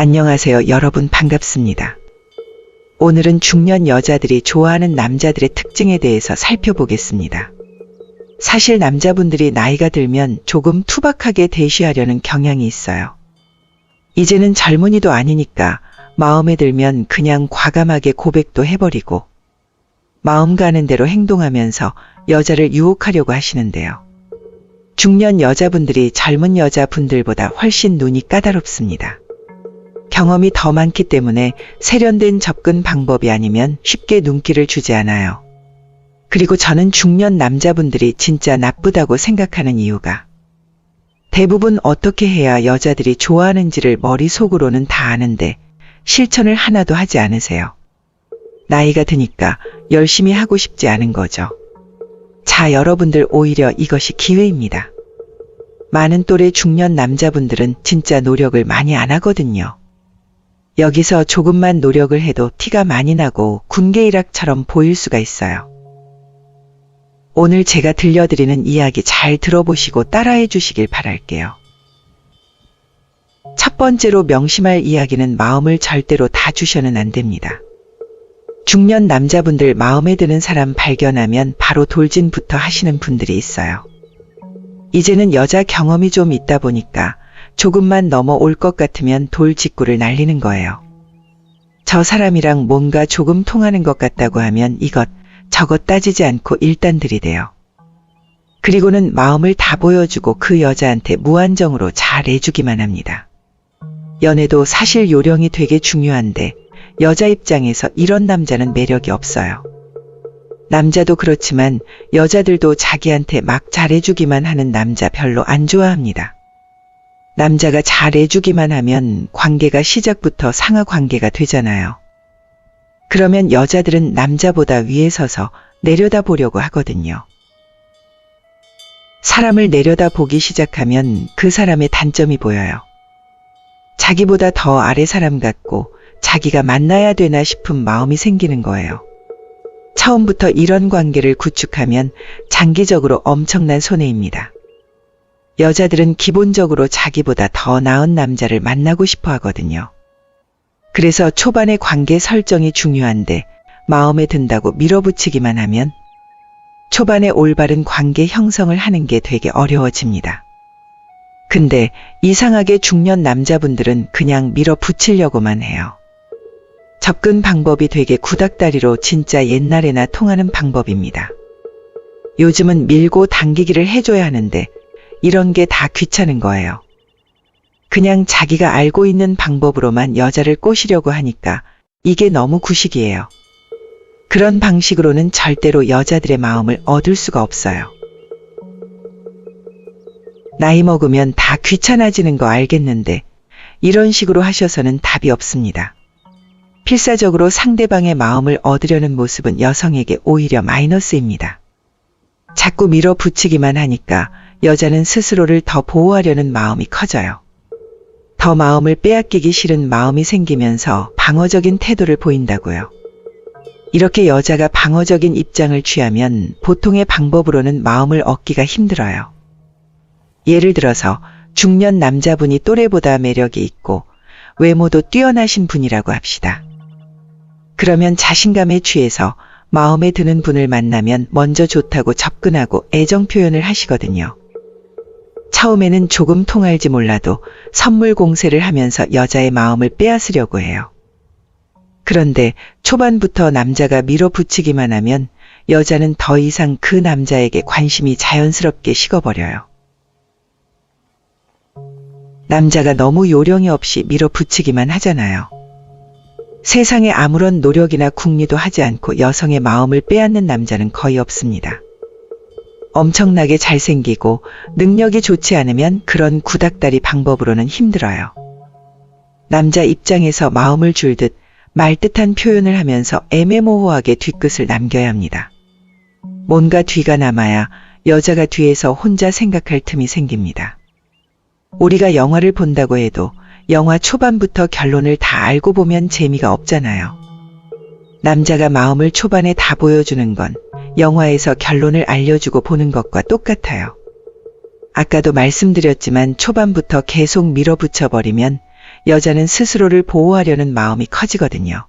안녕하세요. 여러분 반갑습니다. 오늘은 중년 여자들이 좋아하는 남자들의 특징에 대해서 살펴보겠습니다. 사실 남자분들이 나이가 들면 조금 투박하게 대시하려는 경향이 있어요. 이제는 젊은이도 아니니까 마음에 들면 그냥 과감하게 고백도 해버리고 마음 가는 대로 행동하면서 여자를 유혹하려고 하시는데요. 중년 여자분들이 젊은 여자분들보다 훨씬 눈이 까다롭습니다. 경험이 더 많기 때문에 세련된 접근 방법이 아니면 쉽게 눈길을 주지 않아요. 그리고 저는 중년 남자분들이 진짜 나쁘다고 생각하는 이유가 대부분 어떻게 해야 여자들이 좋아하는지를 머릿속으로는 다 아는데 실천을 하나도 하지 않으세요. 나이가 드니까 열심히 하고 싶지 않은 거죠. 자, 여러분들 오히려 이것이 기회입니다. 많은 또래 중년 남자분들은 진짜 노력을 많이 안 하거든요. 여기서 조금만 노력을 해도 티가 많이 나고 군계일학처럼 보일 수가 있어요. 오늘 제가 들려드리는 이야기 잘 들어보시고 따라해 주시길 바랄게요. 첫 번째로 명심할 이야기는 마음을 절대로 다 주셔는 안 됩니다. 중년 남자분들 마음에 드는 사람 발견하면 바로 돌진부터 하시는 분들이 있어요. 이제는 여자 경험이 좀 있다 보니까 조금만 넘어올 것 같으면 돌직구를 날리는 거예요. 저 사람이랑 뭔가 조금 통하는 것 같다고 하면 이것, 저것 따지지 않고 일단 들이대요. 그리고는 마음을 다 보여주고 그 여자한테 무한정으로 잘 해주기만 합니다. 연애도 사실 요령이 되게 중요한데 여자 입장에서 이런 남자는 매력이 없어요. 남자도 그렇지만 여자들도 자기한테 막 잘해주기만 하는 남자 별로 안 좋아합니다. 남자가 잘해주기만 하면 관계가 시작부터 상하 관계가 되잖아요. 그러면 여자들은 남자보다 위에 서서 내려다 보려고 하거든요. 사람을 내려다 보기 시작하면 그 사람의 단점이 보여요. 자기보다 더 아래 사람 같고 자기가 만나야 되나 싶은 마음이 생기는 거예요. 처음부터 이런 관계를 구축하면 장기적으로 엄청난 손해입니다. 여자들은 기본적으로 자기보다 더 나은 남자를 만나고 싶어 하거든요. 그래서 초반의 관계 설정이 중요한데 마음에 든다고 밀어붙이기만 하면 초반에 올바른 관계 형성을 하는 게 되게 어려워집니다. 근데 이상하게 중년 남자분들은 그냥 밀어붙이려고만 해요. 접근 방법이 되게 구닥다리로 진짜 옛날에나 통하는 방법입니다. 요즘은 밀고 당기기를 해줘야 하는데 이런 게 다 귀찮은 거예요. 그냥 자기가 알고 있는 방법으로만 여자를 꼬시려고 하니까 이게 너무 구식이에요. 그런 방식으로는 절대로 여자들의 마음을 얻을 수가 없어요. 나이 먹으면 다 귀찮아지는 거 알겠는데 이런 식으로 하셔서는 답이 없습니다. 필사적으로 상대방의 마음을 얻으려는 모습은 여성에게 오히려 마이너스입니다. 자꾸 밀어붙이기만 하니까 여자는 스스로를 더 보호하려는 마음이 커져요. 더 마음을 빼앗기기 싫은 마음이 생기면서 방어적인 태도를 보인다고요. 이렇게 여자가 방어적인 입장을 취하면 보통의 방법으로는 마음을 얻기가 힘들어요. 예를 들어서 중년 남자분이 또래보다 매력이 있고 외모도 뛰어나신 분이라고 합시다. 그러면 자신감에 취해서 마음에 드는 분을 만나면 먼저 좋다고 접근하고 애정 표현을 하시거든요. 처음에는 조금 통할지 몰라도 선물 공세를 하면서 여자의 마음을 빼앗으려고 해요. 그런데 초반부터 남자가 밀어붙이기만 하면 여자는 더 이상 그 남자에게 관심이 자연스럽게 식어버려요. 남자가 너무 요령이 없이 밀어붙이기만 하잖아요. 세상에 아무런 노력이나 궁리도 하지 않고 여성의 마음을 빼앗는 남자는 거의 없습니다. 엄청나게 잘생기고 능력이 좋지 않으면 그런 구닥다리 방법으로는 힘들어요. 남자 입장에서 마음을 줄듯 말뜻한 표현을 하면서 애매모호하게 뒤끝을 남겨야 합니다. 뭔가 뒤가 남아야 여자가 뒤에서 혼자 생각할 틈이 생깁니다. 우리가 영화를 본다고 해도 영화 초반부터 결론을 다 알고 보면 재미가 없잖아요. 남자가 마음을 초반에 다 보여주는 건 영화에서 결론을 알려주고 보는 것과 똑같아요. 아까도 말씀드렸지만 초반부터 계속 밀어붙여 버리면 여자는 스스로를 보호하려는 마음이 커지거든요.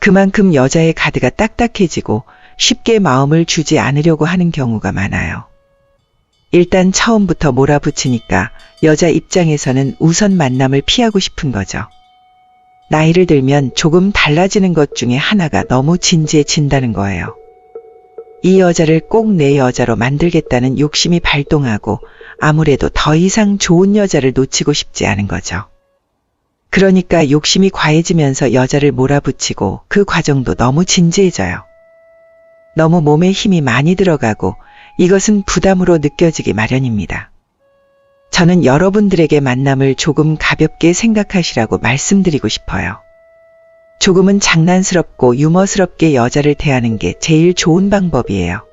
그만큼 여자의 가드가 딱딱해지고 쉽게 마음을 주지 않으려고 하는 경우가 많아요. 일단 처음부터 몰아붙이니까 여자 입장에서는 우선 만남을 피하고 싶은 거죠. 나이를 들면 조금 달라지는 것 중에 하나가 너무 진지해진다는 거예요. 이 여자를 꼭 내 여자로 만들겠다는 욕심이 발동하고 아무래도 더 이상 좋은 여자를 놓치고 싶지 않은 거죠. 그러니까 욕심이 과해지면서 여자를 몰아붙이고 그 과정도 너무 진지해져요. 너무 몸에 힘이 많이 들어가고 이것은 부담으로 느껴지기 마련입니다. 저는 여러분들에게 만남을 조금 가볍게 생각하시라고 말씀드리고 싶어요. 조금은 장난스럽고 유머스럽게 여자를 대하는 게 제일 좋은 방법이에요.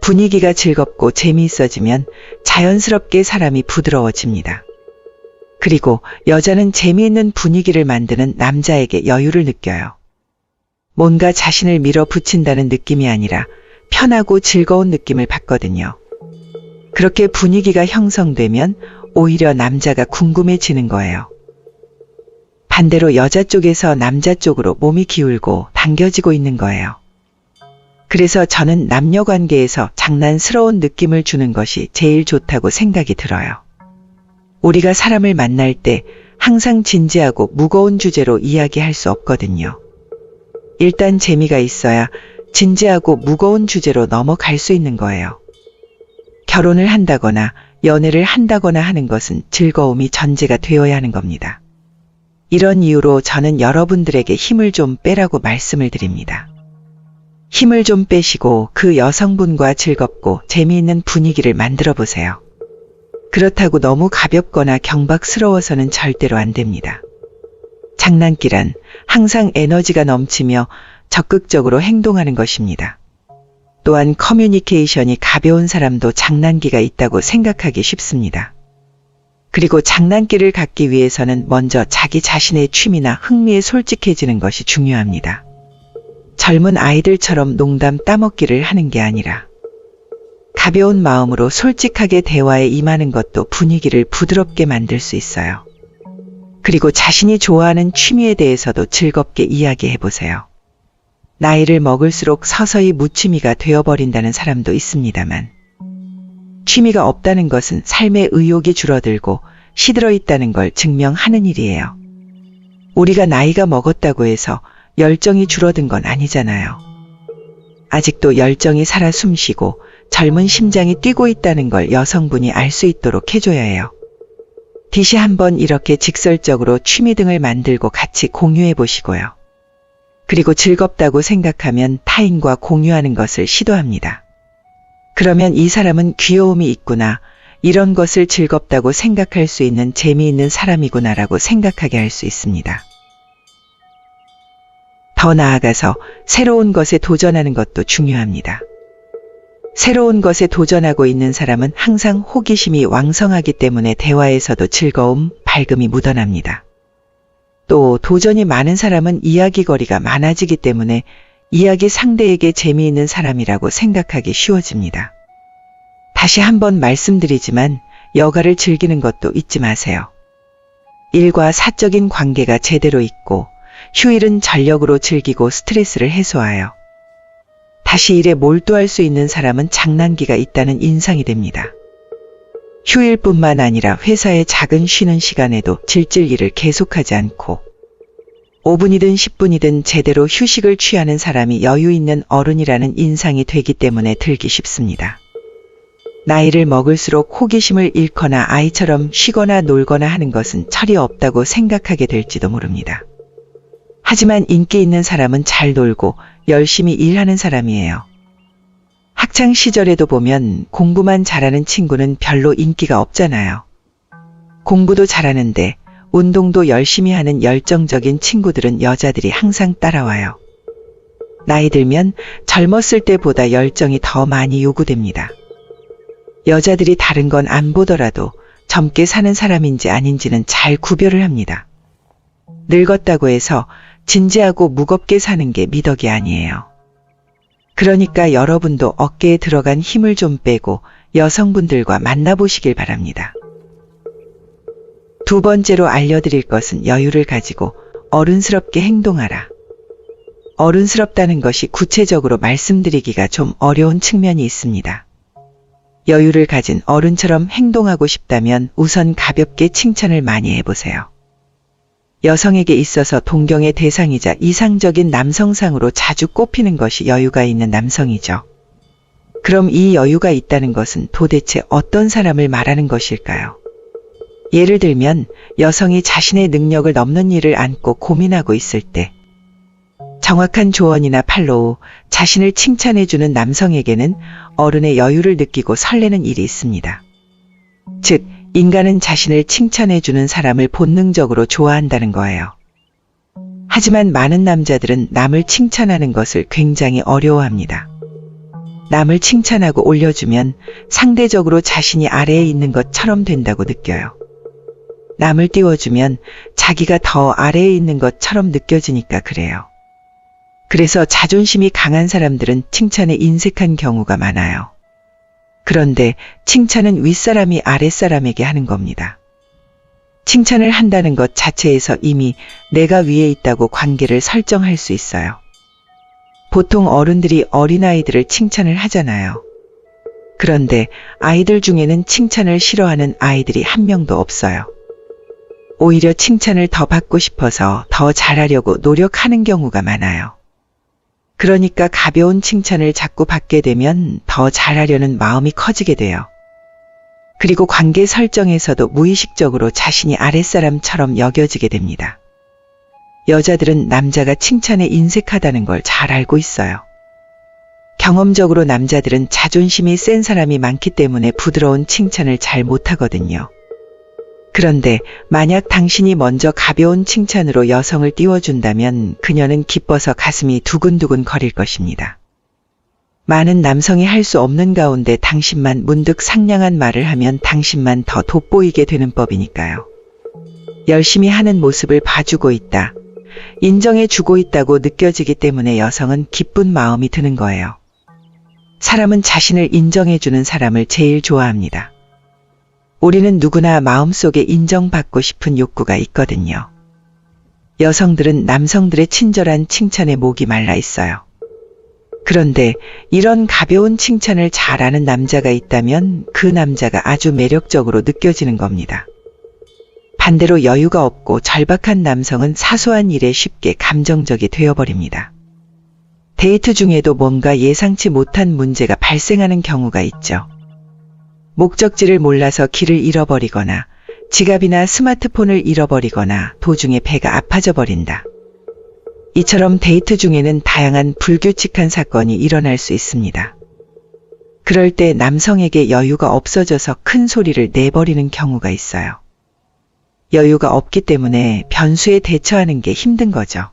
분위기가 즐겁고 재미있어지면 자연스럽게 사람이 부드러워집니다. 그리고 여자는 재미있는 분위기를 만드는 남자에게 여유를 느껴요. 뭔가 자신을 밀어붙인다는 느낌이 아니라 편하고 즐거운 느낌을 받거든요. 그렇게 분위기가 형성되면 오히려 남자가 궁금해지는 거예요. 반대로 여자 쪽에서 남자 쪽으로 몸이 기울고 당겨지고 있는 거예요. 그래서 저는 남녀 관계에서 장난스러운 느낌을 주는 것이 제일 좋다고 생각이 들어요. 우리가 사람을 만날 때 항상 진지하고 무거운 주제로 이야기할 수 없거든요. 일단 재미가 있어야 진지하고 무거운 주제로 넘어갈 수 있는 거예요. 결혼을 한다거나 연애를 한다거나 하는 것은 즐거움이 전제가 되어야 하는 겁니다. 이런 이유로 저는 여러분들에게 힘을 좀 빼라고 말씀을 드립니다. 힘을 좀 빼시고 그 여성분과 즐겁고 재미있는 분위기를 만들어 보세요. 그렇다고 너무 가볍거나 경박스러워서는 절대로 안 됩니다. 장난기란 항상 에너지가 넘치며 적극적으로 행동하는 것입니다. 또한 커뮤니케이션이 가벼운 사람도 장난기가 있다고 생각하기 쉽습니다. 그리고 장난기를 갖기 위해서는 먼저 자기 자신의 취미나 흥미에 솔직해지는 것이 중요합니다. 젊은 아이들처럼 농담 따먹기를 하는 게 아니라 가벼운 마음으로 솔직하게 대화에 임하는 것도 분위기를 부드럽게 만들 수 있어요. 그리고 자신이 좋아하는 취미에 대해서도 즐겁게 이야기해 보세요. 나이를 먹을수록 서서히 무취미가 되어버린다는 사람도 있습니다만, 취미가 없다는 것은 삶의 의욕이 줄어들고 시들어 있다는 걸 증명하는 일이에요. 우리가 나이가 먹었다고 해서 열정이 줄어든 건 아니잖아요. 아직도 열정이 살아 숨쉬고 젊은 심장이 뛰고 있다는 걸 여성분이 알 수 있도록 해줘야 해요. 디시 한번 이렇게 직설적으로 취미 등을 만들고 같이 공유해 보시고요. 그리고 즐겁다고 생각하면 타인과 공유하는 것을 시도합니다. 그러면 이 사람은 귀여움이 있구나, 이런 것을 즐겁다고 생각할 수 있는 재미있는 사람이구나라고 생각하게 할 수 있습니다. 더 나아가서 새로운 것에 도전하는 것도 중요합니다. 새로운 것에 도전하고 있는 사람은 항상 호기심이 왕성하기 때문에 대화에서도 즐거움, 밝음이 묻어납니다. 또 도전이 많은 사람은 이야기거리가 많아지기 때문에 이야기 상대에게 재미있는 사람이라고 생각하기 쉬워집니다. 다시 한번 말씀드리지만 여가를 즐기는 것도 잊지 마세요. 일과 사적인 관계가 제대로 있고 휴일은 전력으로 즐기고 스트레스를 해소하여 다시 일에 몰두할 수 있는 사람은 장난기가 있다는 인상이 됩니다. 휴일뿐만 아니라 회사의 작은 쉬는 시간에도 질질 일을 계속하지 않고 5분이든 10분이든 제대로 휴식을 취하는 사람이 여유 있는 어른이라는 인상이 되기 때문에 들기 쉽습니다. 나이를 먹을수록 호기심을 잃거나 아이처럼 쉬거나 놀거나 하는 것은 철이 없다고 생각하게 될지도 모릅니다. 하지만 인기 있는 사람은 잘 놀고 열심히 일하는 사람이에요. 학창 시절에도 보면 공부만 잘하는 친구는 별로 인기가 없잖아요. 공부도 잘하는데 운동도 열심히 하는 열정적인 친구들은 여자들이 항상 따라와요. 나이 들면 젊었을 때보다 열정이 더 많이 요구됩니다. 여자들이 다른 건 안 보더라도 젊게 사는 사람인지 아닌지는 잘 구별을 합니다. 늙었다고 해서 진지하고 무겁게 사는 게 미덕이 아니에요. 그러니까 여러분도 어깨에 들어간 힘을 좀 빼고 여성분들과 만나보시길 바랍니다. 두 번째로 알려드릴 것은 여유를 가지고 어른스럽게 행동하라. 어른스럽다는 것이 구체적으로 말씀드리기가 좀 어려운 측면이 있습니다. 여유를 가진 어른처럼 행동하고 싶다면 우선 가볍게 칭찬을 많이 해보세요. 여성에게 있어서 동경의 대상이자 이상적인 남성상으로 자주 꼽히는 것이 여유가 있는 남성이죠. 그럼 이 여유가 있다는 것은 도대체 어떤 사람을 말하는 것일까요? 예를 들면 여성이 자신의 능력을 넘는 일을 안고 고민하고 있을 때 정확한 조언이나 팔로우, 자신을 칭찬해주는 남성에게는 어른의 여유를 느끼고 설레는 일이 있습니다. 즉, 인간은 자신을 칭찬해주는 사람을 본능적으로 좋아한다는 거예요. 하지만 많은 남자들은 남을 칭찬하는 것을 굉장히 어려워합니다. 남을 칭찬하고 올려주면 상대적으로 자신이 아래에 있는 것처럼 된다고 느껴요. 남을 띄워주면 자기가 더 아래에 있는 것처럼 느껴지니까 그래요. 그래서 자존심이 강한 사람들은 칭찬에 인색한 경우가 많아요. 그런데 칭찬은 윗사람이 아랫사람에게 하는 겁니다. 칭찬을 한다는 것 자체에서 이미 내가 위에 있다고 관계를 설정할 수 있어요. 보통 어른들이 어린아이들을 칭찬을 하잖아요. 그런데 아이들 중에는 칭찬을 싫어하는 아이들이 한 명도 없어요. 오히려 칭찬을 더 받고 싶어서 더 잘하려고 노력하는 경우가 많아요. 그러니까 가벼운 칭찬을 자꾸 받게 되면 더 잘하려는 마음이 커지게 돼요. 그리고 관계 설정에서도 무의식적으로 자신이 아랫사람처럼 여겨지게 됩니다. 여자들은 남자가 칭찬에 인색하다는 걸 잘 알고 있어요. 경험적으로 남자들은 자존심이 센 사람이 많기 때문에 부드러운 칭찬을 잘 못하거든요. 그런데 만약 당신이 먼저 가벼운 칭찬으로 여성을 띄워준다면 그녀는 기뻐서 가슴이 두근두근 거릴 것입니다. 많은 남성이 할 수 없는 가운데 당신만 문득 상냥한 말을 하면 당신만 더 돋보이게 되는 법이니까요. 열심히 하는 모습을 봐주고 있다. 인정해 주고 있다고 느껴지기 때문에 여성은 기쁜 마음이 드는 거예요. 사람은 자신을 인정해 주는 사람을 제일 좋아합니다. 우리는 누구나 마음속에 인정받고 싶은 욕구가 있거든요. 여성들은 남성들의 친절한 칭찬에 목이 말라 있어요. 그런데 이런 가벼운 칭찬을 잘하는 남자가 있다면 그 남자가 아주 매력적으로 느껴지는 겁니다. 반대로 여유가 없고 절박한 남성은 사소한 일에 쉽게 감정적이 되어버립니다. 데이트 중에도 뭔가 예상치 못한 문제가 발생하는 경우가 있죠. 목적지를 몰라서 길을 잃어버리거나 지갑이나 스마트폰을 잃어버리거나 도중에 배가 아파져 버린다. 이처럼 데이트 중에는 다양한 불규칙한 사건이 일어날 수 있습니다. 그럴 때 남성에게 여유가 없어져서 큰 소리를 내버리는 경우가 있어요. 여유가 없기 때문에 변수에 대처하는 게 힘든 거죠.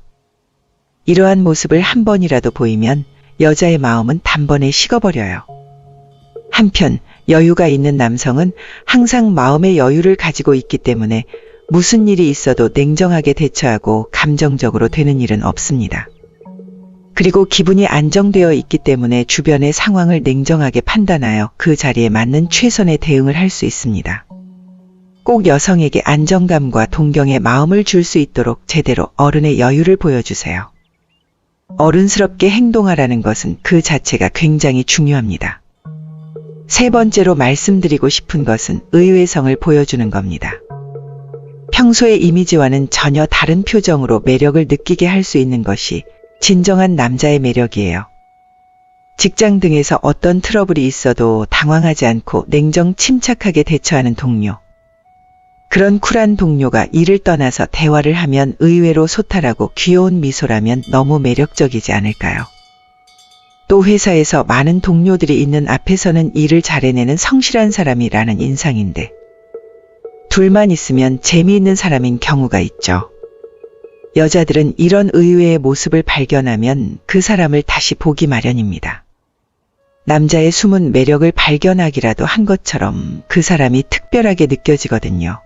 이러한 모습을 한 번이라도 보이면 여자의 마음은 단번에 식어버려요. 한편 여유가 있는 남성은 항상 마음의 여유를 가지고 있기 때문에 무슨 일이 있어도 냉정하게 대처하고 감정적으로 되는 일은 없습니다. 그리고 기분이 안정되어 있기 때문에 주변의 상황을 냉정하게 판단하여 그 자리에 맞는 최선의 대응을 할 수 있습니다. 꼭 여성에게 안정감과 동경의 마음을 줄 수 있도록 제대로 어른의 여유를 보여주세요. 어른스럽게 행동하라는 것은 그 자체가 굉장히 중요합니다. 세 번째로 말씀드리고 싶은 것은 의외성을 보여주는 겁니다. 평소의 이미지와는 전혀 다른 표정으로 매력을 느끼게 할 수 있는 것이 진정한 남자의 매력이에요. 직장 등에서 어떤 트러블이 있어도 당황하지 않고 냉정 침착하게 대처하는 동료. 그런 쿨한 동료가 일을 떠나서 대화를 하면 의외로 소탈하고 귀여운 미소라면 너무 매력적이지 않을까요? 또 회사에서 많은 동료들이 있는 앞에서는 일을 잘해내는 성실한 사람이라는 인상인데 둘만 있으면 재미있는 사람인 경우가 있죠. 여자들은 이런 의외의 모습을 발견하면 그 사람을 다시 보기 마련입니다. 남자의 숨은 매력을 발견하기라도 한 것처럼 그 사람이 특별하게 느껴지거든요.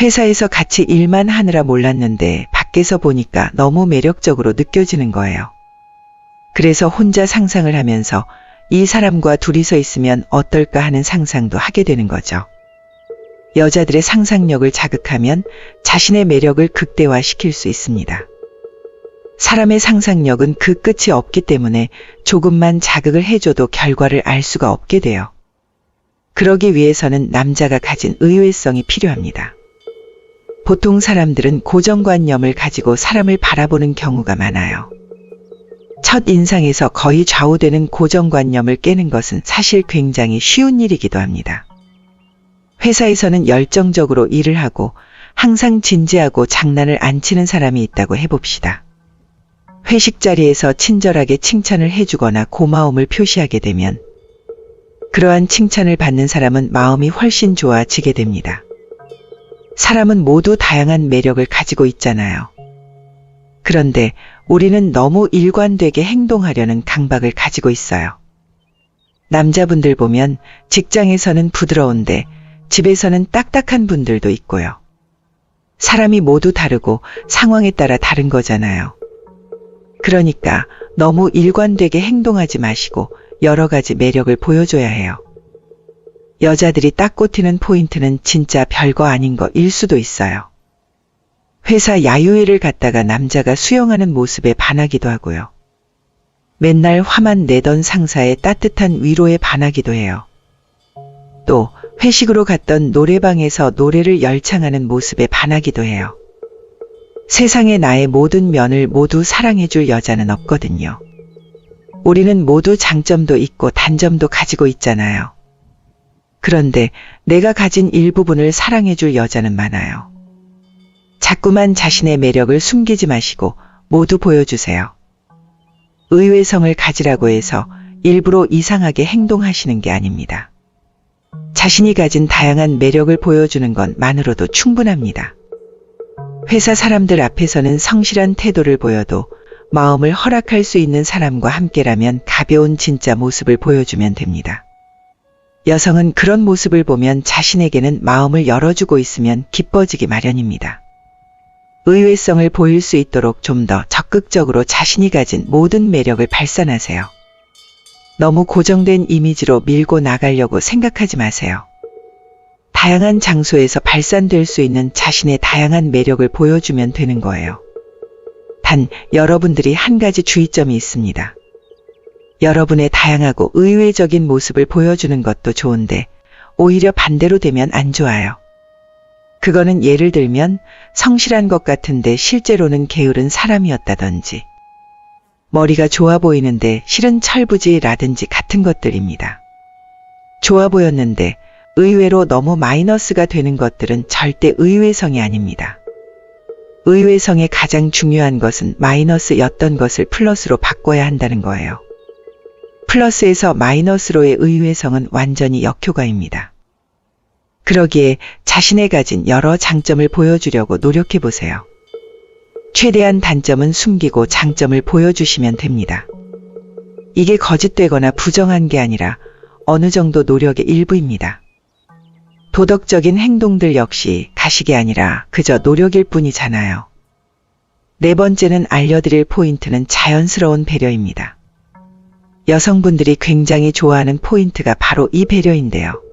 회사에서 같이 일만 하느라 몰랐는데 밖에서 보니까 너무 매력적으로 느껴지는 거예요. 그래서 혼자 상상을 하면서 이 사람과 둘이서 있으면 어떨까 하는 상상도 하게 되는 거죠. 여자들의 상상력을 자극하면 자신의 매력을 극대화시킬 수 있습니다. 사람의 상상력은 그 끝이 없기 때문에 조금만 자극을 해줘도 결과를 알 수가 없게 돼요. 그러기 위해서는 남자가 가진 의외성이 필요합니다. 보통 사람들은 고정관념을 가지고 사람을 바라보는 경우가 많아요. 첫 인상에서 거의 좌우되는 고정관념을 깨는 것은 사실 굉장히 쉬운 일이기도 합니다. 회사에서는 열정적으로 일을 하고 항상 진지하고 장난을 안 치는 사람이 있다고 해봅시다. 회식 자리에서 친절하게 칭찬을 해주거나 고마움을 표시하게 되면 그러한 칭찬을 받는 사람은 마음이 훨씬 좋아지게 됩니다. 사람은 모두 다양한 매력을 가지고 있잖아요. 그런데 우리는 너무 일관되게 행동하려는 강박을 가지고 있어요. 남자분들 보면 직장에서는 부드러운데 집에서는 딱딱한 분들도 있고요. 사람이 모두 다르고 상황에 따라 다른 거잖아요. 그러니까 너무 일관되게 행동하지 마시고 여러 가지 매력을 보여줘야 해요. 여자들이 딱 꽂히는 포인트는 진짜 별거 아닌 거일 수도 있어요. 회사 야유회를 갔다가 남자가 수영하는 모습에 반하기도 하고요. 맨날 화만 내던 상사의 따뜻한 위로에 반하기도 해요. 또 회식으로 갔던 노래방에서 노래를 열창하는 모습에 반하기도 해요. 세상에 나의 모든 면을 모두 사랑해줄 여자는 없거든요. 우리는 모두 장점도 있고 단점도 가지고 있잖아요. 그런데 내가 가진 일부분을 사랑해줄 여자는 많아요. 자꾸만 자신의 매력을 숨기지 마시고 모두 보여주세요. 의외성을 가지라고 해서 일부러 이상하게 행동하시는 게 아닙니다. 자신이 가진 다양한 매력을 보여주는 것만으로도 충분합니다. 회사 사람들 앞에서는 성실한 태도를 보여도 마음을 허락할 수 있는 사람과 함께라면 가벼운 진짜 모습을 보여주면 됩니다. 여성은 그런 모습을 보면 자신에게는 마음을 열어주고 있으면 기뻐지기 마련입니다. 의외성을 보일 수 있도록 좀 더 적극적으로 자신이 가진 모든 매력을 발산하세요. 너무 고정된 이미지로 밀고 나가려고 생각하지 마세요. 다양한 장소에서 발산될 수 있는 자신의 다양한 매력을 보여주면 되는 거예요. 단, 여러분들이 한 가지 주의점이 있습니다. 여러분의 다양하고 의외적인 모습을 보여주는 것도 좋은데, 오히려 반대로 되면 안 좋아요. 그거는 예를 들면 성실한 것 같은데 실제로는 게으른 사람이었다든지, 머리가 좋아 보이는데 실은 철부지라든지 같은 것들입니다. 좋아 보였는데 의외로 너무 마이너스가 되는 것들은 절대 의외성이 아닙니다. 의외성의 가장 중요한 것은 마이너스였던 것을 플러스로 바꿔야 한다는 거예요. 플러스에서 마이너스로의 의외성은 완전히 역효과입니다. 그러기에 자신의 가진 여러 장점을 보여주려고 노력해 보세요. 최대한 단점은 숨기고 장점을 보여주시면 됩니다. 이게 거짓되거나 부정한 게 아니라 어느 정도 노력의 일부입니다. 도덕적인 행동들 역시 가식이 아니라 그저 노력일 뿐이잖아요. 네 번째는 알려드릴 포인트는 자연스러운 배려입니다. 여성분들이 굉장히 좋아하는 포인트가 바로 이 배려인데요.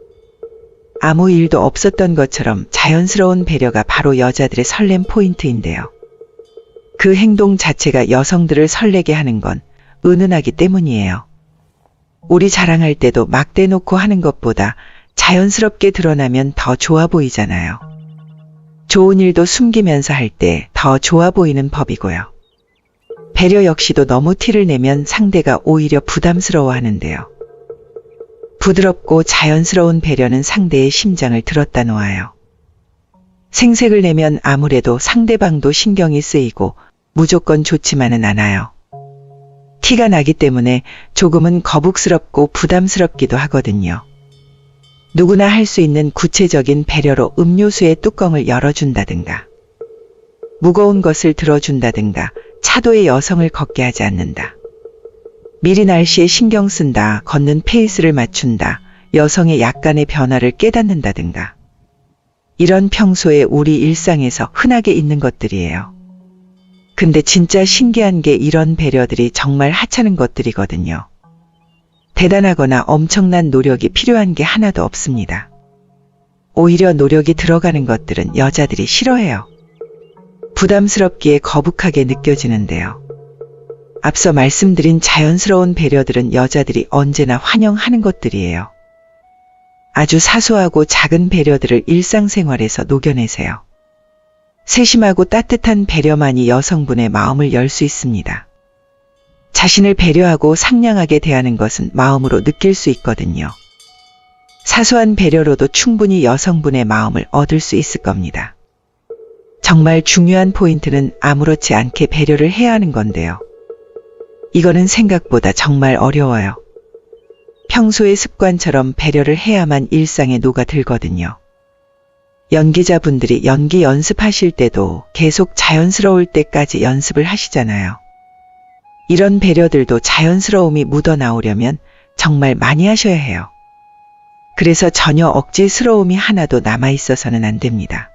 아무 일도 없었던 것처럼 자연스러운 배려가 바로 여자들의 설렘 포인트인데요. 그 행동 자체가 여성들을 설레게 하는 건 은은하기 때문이에요. 우리 자랑할 때도 막 대놓고 하는 것보다 자연스럽게 드러나면 더 좋아 보이잖아요. 좋은 일도 숨기면서 할 때 더 좋아 보이는 법이고요. 배려 역시도 너무 티를 내면 상대가 오히려 부담스러워 하는데요. 부드럽고 자연스러운 배려는 상대의 심장을 들었다 놓아요. 생색을 내면 아무래도 상대방도 신경이 쓰이고 무조건 좋지만은 않아요. 티가 나기 때문에 조금은 거북스럽고 부담스럽기도 하거든요. 누구나 할 수 있는 구체적인 배려로 음료수의 뚜껑을 열어준다든가, 무거운 것을 들어준다든가, 차도에 여성을 걷게 하지 않는다. 미리 날씨에 신경 쓴다, 걷는 페이스를 맞춘다, 여성의 약간의 변화를 깨닫는다든가. 이런 평소에 우리 일상에서 흔하게 있는 것들이에요. 근데 진짜 신기한 게 이런 배려들이 정말 하찮은 것들이거든요. 대단하거나 엄청난 노력이 필요한 게 하나도 없습니다. 오히려 노력이 들어가는 것들은 여자들이 싫어해요. 부담스럽기에 거북하게 느껴지는데요. 앞서 말씀드린 자연스러운 배려들은 여자들이 언제나 환영하는 것들이에요. 아주 사소하고 작은 배려들을 일상생활에서 녹여내세요. 세심하고 따뜻한 배려만이 여성분의 마음을 열 수 있습니다. 자신을 배려하고 상냥하게 대하는 것은 마음으로 느낄 수 있거든요. 사소한 배려로도 충분히 여성분의 마음을 얻을 수 있을 겁니다. 정말 중요한 포인트는 아무렇지 않게 배려를 해야 하는 건데요. 이거는 생각보다 정말 어려워요. 평소의 습관처럼 배려를 해야만 일상에 녹아들거든요. 연기자분들이 연기 연습하실 때도 계속 자연스러울 때까지 연습을 하시잖아요. 이런 배려들도 자연스러움이 묻어 나오려면 정말 많이 하셔야 해요. 그래서 전혀 억지스러움이 하나도 남아 있어서는 안 됩니다.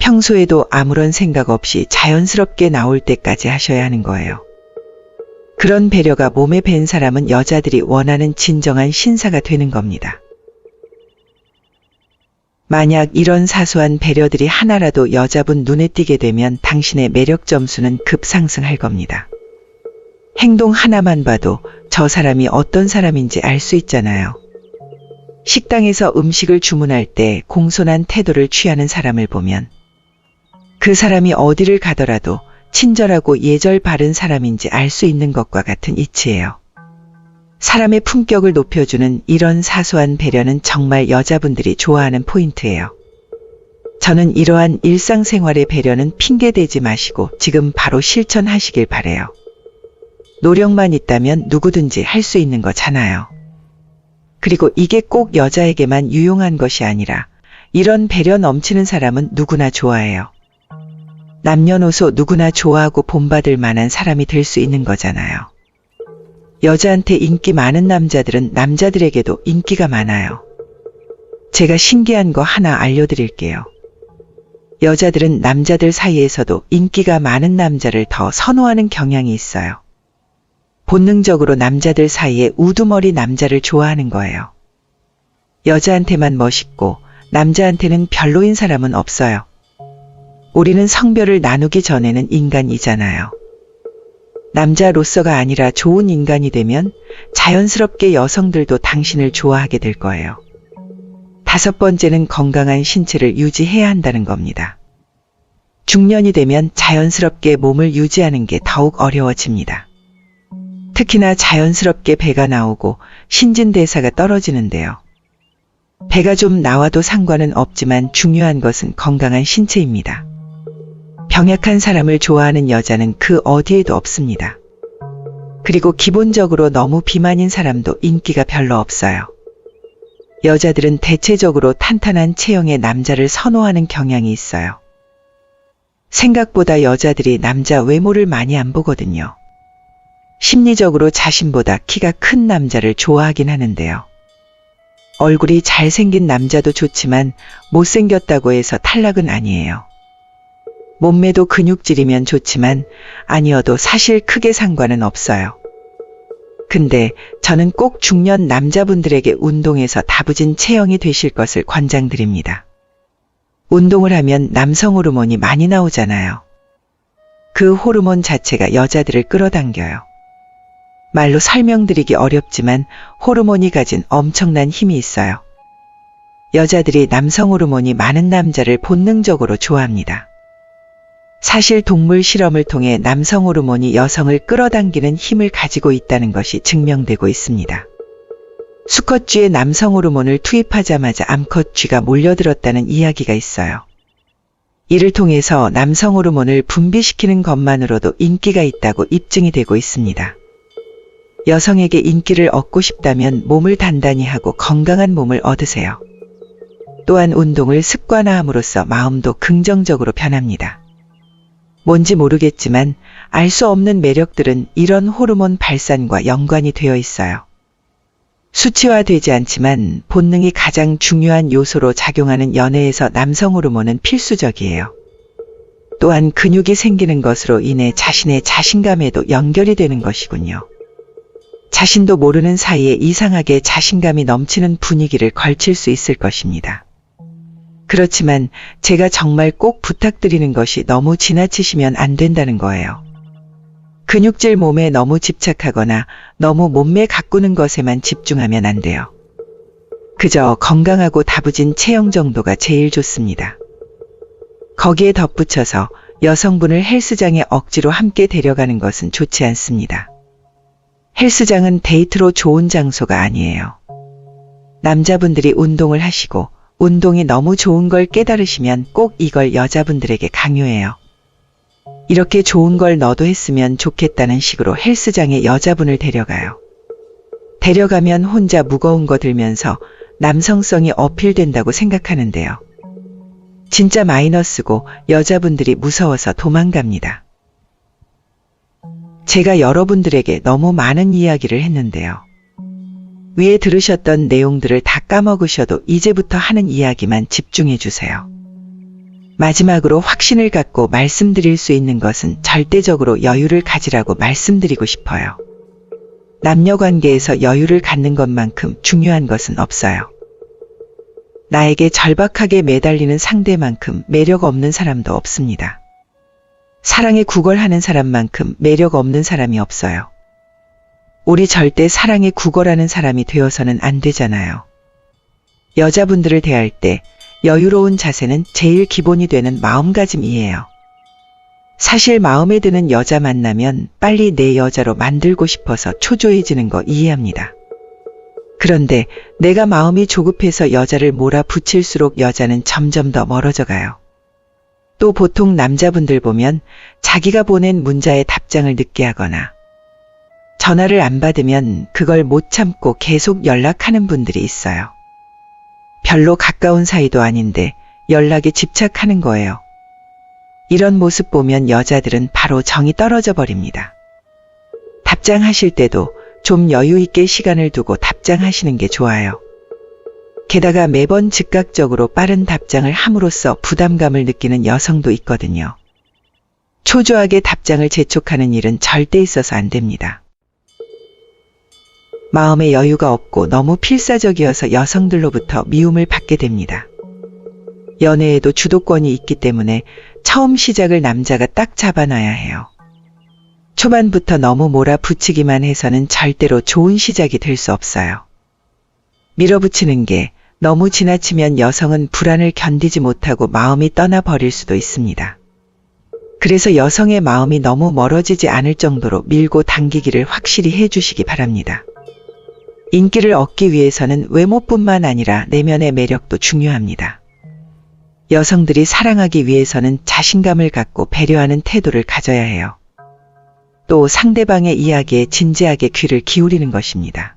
평소에도 아무런 생각 없이 자연스럽게 나올 때까지 하셔야 하는 거예요. 그런 배려가 몸에 밴 사람은 여자들이 원하는 진정한 신사가 되는 겁니다. 만약 이런 사소한 배려들이 하나라도 여자분 눈에 띄게 되면 당신의 매력 점수는 급상승할 겁니다. 행동 하나만 봐도 저 사람이 어떤 사람인지 알 수 있잖아요. 식당에서 음식을 주문할 때 공손한 태도를 취하는 사람을 보면 그 사람이 어디를 가더라도 친절하고 예절 바른 사람인지 알 수 있는 것과 같은 이치예요. 사람의 품격을 높여주는 이런 사소한 배려는 정말 여자분들이 좋아하는 포인트예요. 저는 이러한 일상생활의 배려는 핑계대지 마시고 지금 바로 실천하시길 바래요. 노력만 있다면 누구든지 할 수 있는 거잖아요. 그리고 이게 꼭 여자에게만 유용한 것이 아니라 이런 배려 넘치는 사람은 누구나 좋아해요. 남녀노소 누구나 좋아하고 본받을 만한 사람이 될 수 있는 거잖아요. 여자한테 인기 많은 남자들은 남자들에게도 인기가 많아요. 제가 신기한 거 하나 알려드릴게요. 여자들은 남자들 사이에서도 인기가 많은 남자를 더 선호하는 경향이 있어요. 본능적으로 남자들 사이에 우두머리 남자를 좋아하는 거예요. 여자한테만 멋있고 남자한테는 별로인 사람은 없어요. 우리는 성별을 나누기 전에는 인간이잖아요. 남자로서가 아니라 좋은 인간이 되면 자연스럽게 여성들도 당신을 좋아하게 될 거예요. 다섯 번째는 건강한 신체를 유지해야 한다는 겁니다. 중년이 되면 자연스럽게 몸을 유지하는 게 더욱 어려워집니다. 특히나 자연스럽게 배가 나오고 신진대사가 떨어지는데요. 배가 좀 나와도 상관은 없지만 중요한 것은 건강한 신체입니다. 병약한 사람을 좋아하는 여자는 그 어디에도 없습니다. 그리고 기본적으로 너무 비만인 사람도 인기가 별로 없어요. 여자들은 대체적으로 탄탄한 체형의 남자를 선호하는 경향이 있어요. 생각보다 여자들이 남자 외모를 많이 안 보거든요. 심리적으로 자신보다 키가 큰 남자를 좋아하긴 하는데요. 얼굴이 잘생긴 남자도 좋지만 못생겼다고 해서 탈락은 아니에요. 몸매도 근육질이면 좋지만 아니어도 사실 크게 상관은 없어요. 근데 저는 꼭 중년 남자분들에게 운동에서 다부진 체형이 되실 것을 권장드립니다. 운동을 하면 남성 호르몬이 많이 나오잖아요. 그 호르몬 자체가 여자들을 끌어당겨요. 말로 설명드리기 어렵지만 호르몬이 가진 엄청난 힘이 있어요. 여자들이 남성 호르몬이 많은 남자를 본능적으로 좋아합니다. 사실 동물 실험을 통해 남성 호르몬이 여성을 끌어당기는 힘을 가지고 있다는 것이 증명되고 있습니다. 수컷쥐에 남성 호르몬을 투입하자마자 암컷 쥐가 몰려들었다는 이야기가 있어요. 이를 통해서 남성 호르몬을 분비시키는 것만으로도 인기가 있다고 입증이 되고 있습니다. 여성에게 인기를 얻고 싶다면 몸을 단단히 하고 건강한 몸을 얻으세요. 또한 운동을 습관화함으로써 마음도 긍정적으로 변합니다. 뭔지 모르겠지만 알 수 없는 매력들은 이런 호르몬 발산과 연관이 되어 있어요. 수치화되지 않지만 본능이 가장 중요한 요소로 작용하는 연애에서 남성 호르몬은 필수적이에요. 또한 근육이 생기는 것으로 인해 자신의 자신감에도 연결이 되는 것이군요. 자신도 모르는 사이에 이상하게 자신감이 넘치는 분위기를 걸칠 수 있을 것입니다. 그렇지만 제가 정말 꼭 부탁드리는 것이 너무 지나치시면 안 된다는 거예요. 근육질 몸에 너무 집착하거나 너무 몸매 가꾸는 것에만 집중하면 안 돼요. 그저 건강하고 다부진 체형 정도가 제일 좋습니다. 거기에 덧붙여서 여성분을 헬스장에 억지로 함께 데려가는 것은 좋지 않습니다. 헬스장은 데이트로 좋은 장소가 아니에요. 남자분들이 운동을 하시고 운동이 너무 좋은 걸 깨달으시면 꼭 이걸 여자분들에게 강요해요. 이렇게 좋은 걸 너도 했으면 좋겠다는 식으로 헬스장에 여자분을 데려가요. 데려가면 혼자 무거운 거 들면서 남성성이 어필된다고 생각하는데요. 진짜 마이너스고 여자분들이 무서워서 도망갑니다. 제가 여러분들에게 너무 많은 이야기를 했는데요. 위에 들으셨던 내용들을 다 까먹으셔도 이제부터 하는 이야기만 집중해 주세요. 마지막으로 확신을 갖고 말씀드릴 수 있는 것은 절대적으로 여유를 가지라고 말씀드리고 싶어요. 남녀 관계에서 여유를 갖는 것만큼 중요한 것은 없어요. 나에게 절박하게 매달리는 상대만큼 매력 없는 사람도 없습니다. 사랑에 구걸하는 사람만큼 매력 없는 사람이 없어요. 우리 절대 사랑에 구걸하는 사람이 되어서는 안 되잖아요. 여자분들을 대할 때 여유로운 자세는 제일 기본이 되는 마음가짐이에요. 사실 마음에 드는 여자 만나면 빨리 내 여자로 만들고 싶어서 초조해지는 거 이해합니다. 그런데 내가 마음이 조급해서 여자를 몰아붙일수록 여자는 점점 더 멀어져 가요. 또 보통 남자분들 보면 자기가 보낸 문자에 답장을 늦게 하거나 전화를 안 받으면 그걸 못 참고 계속 연락하는 분들이 있어요. 별로 가까운 사이도 아닌데 연락에 집착하는 거예요. 이런 모습 보면 여자들은 바로 정이 떨어져 버립니다. 답장하실 때도 좀 여유 있게 시간을 두고 답장하시는 게 좋아요. 게다가 매번 즉각적으로 빠른 답장을 함으로써 부담감을 느끼는 여성도 있거든요. 초조하게 답장을 재촉하는 일은 절대 있어서 안 됩니다. 마음에 여유가 없고 너무 필사적이어서 여성들로부터 미움을 받게 됩니다. 연애에도 주도권이 있기 때문에 처음 시작을 남자가 딱 잡아놔야 해요. 초반부터 너무 몰아붙이기만 해서는 절대로 좋은 시작이 될 수 없어요. 밀어붙이는 게 너무 지나치면 여성은 불안을 견디지 못하고 마음이 떠나버릴 수도 있습니다. 그래서 여성의 마음이 너무 멀어지지 않을 정도로 밀고 당기기를 확실히 해주시기 바랍니다. 인기를 얻기 위해서는 외모뿐만 아니라 내면의 매력도 중요합니다. 여성들이 사랑하기 위해서는 자신감을 갖고 배려하는 태도를 가져야 해요. 또 상대방의 이야기에 진지하게 귀를 기울이는 것입니다.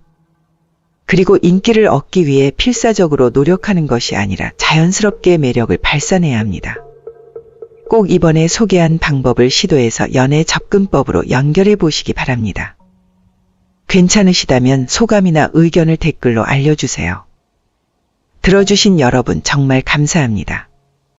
그리고 인기를 얻기 위해 필사적으로 노력하는 것이 아니라 자연스럽게 매력을 발산해야 합니다. 꼭 이번에 소개한 방법을 시도해서 연애 접근법으로 연결해 보시기 바랍니다. 괜찮으시다면 소감이나 의견을 댓글로 알려주세요. 들어주신 여러분 정말 감사합니다.